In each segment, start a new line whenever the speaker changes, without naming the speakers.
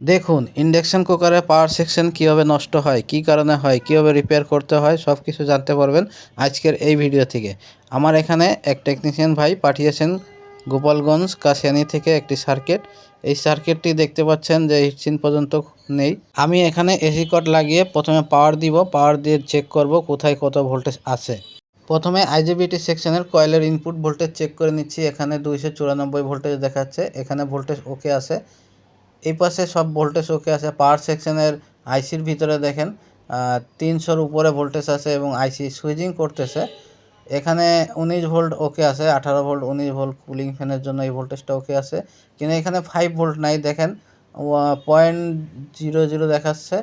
দেখুন, ইন্ডাকশন কুকারে power section কীভাবে নষ্ট হয়, কী কারণে হয়, কীভাবে রিপেয়ার করতে হয় সব কিছু জানতে পারবেন আজকের এই ভিডিও থেকে। আমার এখানে এক টেকনিশিয়ান ভাই পাঠিয়েছেন গোপালগঞ্জ কাশিয়ানি থেকে একটি সার্কিট। এই সার্কিটটি দেখতে পাচ্ছেন যে হিটসিন পর্যন্ত নেই। আমি এখানে এসি কট লাগিয়ে প্রথমে পাওয়ার দিব পাওয়ার দিয়ে চেক করব কোথায় কত ভোল্টেজ আছে। প্রথমে আইজিবিটি সেকশনের কয়েলের ইনপুট ভোল্টেজ চেক করে নিচ্ছি। এখানে দুইশো চুরানব্বই ভোল্টেজ দেখাচ্ছে। এখানে ভোল্টেজ ওকে আছে। এই পাশে সব ভোল্টেজ ওকে আছে। পাওয়ার সেকশনের আইসির ভিতরে দেখেন তিনশোর উপরে ভোল্টেজ আছে এবং আইসি সুইচিং করতেছে। এখানে উনিশ ভোল্ট ওকে আছে, আঠারো ভোল্ট উনিশ ভোল্ট কুলিং ফ্যানের জন্য এই ভোল্টেজটা ওকে আছে। কিন্তু এখানে ফাইভ ভোল্ট নাই, দেখেন পয়েন্ট জিরো জিরো দেখাচ্ছে।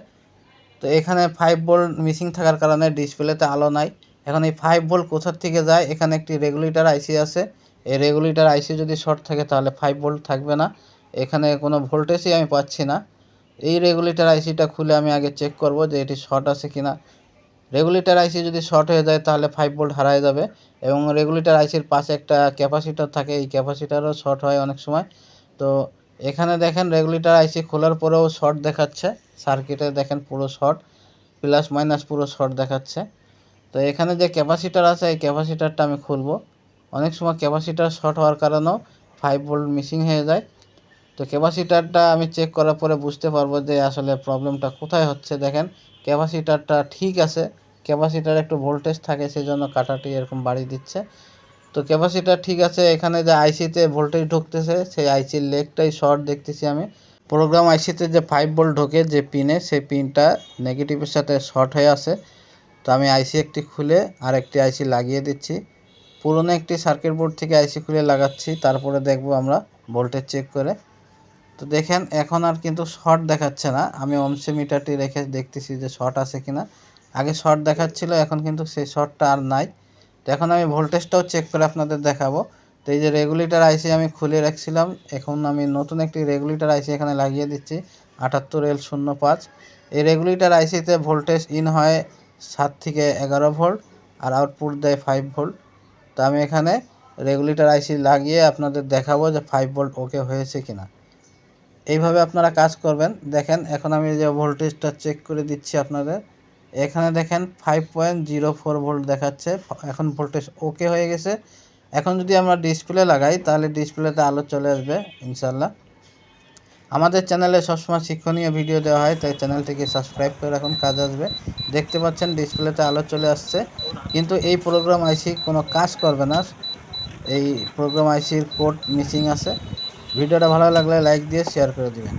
তো এখানে ফাইভ ভোল্ট মিসিং থাকার কারণে ডিসপ্লেতে আলো নাই। এখন এই ফাইভ ভোল্ট কোথার থেকে যায়? এখানে একটি রেগুলেটর আইসি আছে। এই রেগুলেটর আইসি যদি শর্ট থাকে, তাহলে ফাইভ ভোল্ট থাকবে না। এখানে কোনো ভোল্টেজই আমি পাচ্ছি না। এই রেগুলেটর আইসিটা খুলে আমি আগে চেক করব যে এটি শর্ট আছে কি না রেগুলেটর আইসি যদি শর্ট হয়ে যায় তাহলে ফাইভ ভোল্ট হারায় যাবে এবং রেগুলেটর আইসির পাশে একটা ক্যাপাসিটার থাকে, এই ক্যাপাসিটারও শর্ট হয় অনেক সময়। তো এখানে দেখেন রেগুলেটর আইসি খোলার পরেও শর্ট দেখাচ্ছে সার্কিটে দেখেন পুরো শর্ট প্লাস মাইনাস পুরো শর্ট দেখাচ্ছে। তো এখানে যে ক্যাপাসিটার আছে, এই ক্যাপাসিটারটা আমি খুলব। অনেক সময় ক্যাপাসিটার শর্ট হওয়ার কারণেও ফাইভ ভোল্ট মিসিং হয়ে যায়। তো ক্যাপাসিটারটা আমি চেক করার পরে বুঝতে পারব যে আসলে প্রবলেমটা কোথায় হচ্ছে। দেখেন ক্যাপাসিটারটা ঠিক আছে ক্যাপাসিটার একটু ভোল্টেজ থাকে সেই জন্য কাটাটি এরকম বাড়িয়ে দিচ্ছে। তো ক্যাপাসিটার ঠিক আছে, এখানে যে আইসিতে ভোল্টেজ ঢুকতেছে, সেই আইসির লেগটাই শর্ট দেখতেছি আমি। প্রোগ্রাম আইসিতে যে ফাইভ ভোল্ট ঢোকে যে পিনে সেই পিনটা নেগেটিভের সাথে শর্ট হয়ে আছে। তো আমি আইসি একটি খুলে আর একটি আইসি লাগিয়ে দিচ্ছি। পুরনো একটি সার্কিট বোর্ড থেকে আইসি খুলে লাগাচ্ছি, তারপরে দেখব আমরা ভোল্টেজ চেক করে। তো দেখেন, এখন আর কিন্তু শর্ট দেখাচ্ছে না। আমি অমসে মিটারটি রেখে দেখতেছি যে শর্ট আছে কিনা। আগে শর্ট দেখাচ্ছিল, এখন কিন্তু সেই শর্টটা আর নাই। তো এখন আমি ভোল্টেজটাও চেক করে আপনাদের দেখাবো। তো এই যে রেগুলেটর আইসি আমি খুলে রাখছিলাম, এখন আমি নতুন একটি রেগুলেটর আইসি এখানে লাগিয়ে দিচ্ছি, আটাত্তর এল শূন্য পাঁচ। এই রেগুলেটর আইসিতে ভোল্টেজ ইন হয় সাত থেকে এগারো ভোল্ট আর আউটপুট দেয় ফাইভ ভোল্ট তো আমি এখানে রেগুলেটর আইসি লাগিয়ে আপনাদের দেখাবো যে ফাইভ ভোল্ট ওকে হয়েছে কিনা। এইভাবে আপনারা কাজ করবেন। দেখেন, এখন আমি যে ভোল্টেজটা চেক করে দিচ্ছি আপনাদের। এখানে দেখেন five point zero four volt দেখাচ্ছে। এখন ভোল্টেজ ওকে হয়ে গেছে। এখন যদি আমরা ডিসপ্লে লাগাই, তাহলে ডিসপ্লেতে আলো চলে আসবে ইনশাল্লাহ আমাদের চ্যানেলে সবসময় শিক্ষণীয় ভিডিও দেওয়া হয়, তাই চ্যানেলটিকে সাবস্ক্রাইব করে রাখুন, কাজ আসবে। দেখতে পাচ্ছেন ডিসপ্লেতে আলো চলে আসছে। কিন্তু এই প্রোগ্রাম আইসি কোনো কাজ করবে না। এই প্রোগ্রাম আইসির কোড মিসিং আছে। ভিডিওটা ভালো লাগলে লাইক দিয়ে শেয়ার করে দেবেন।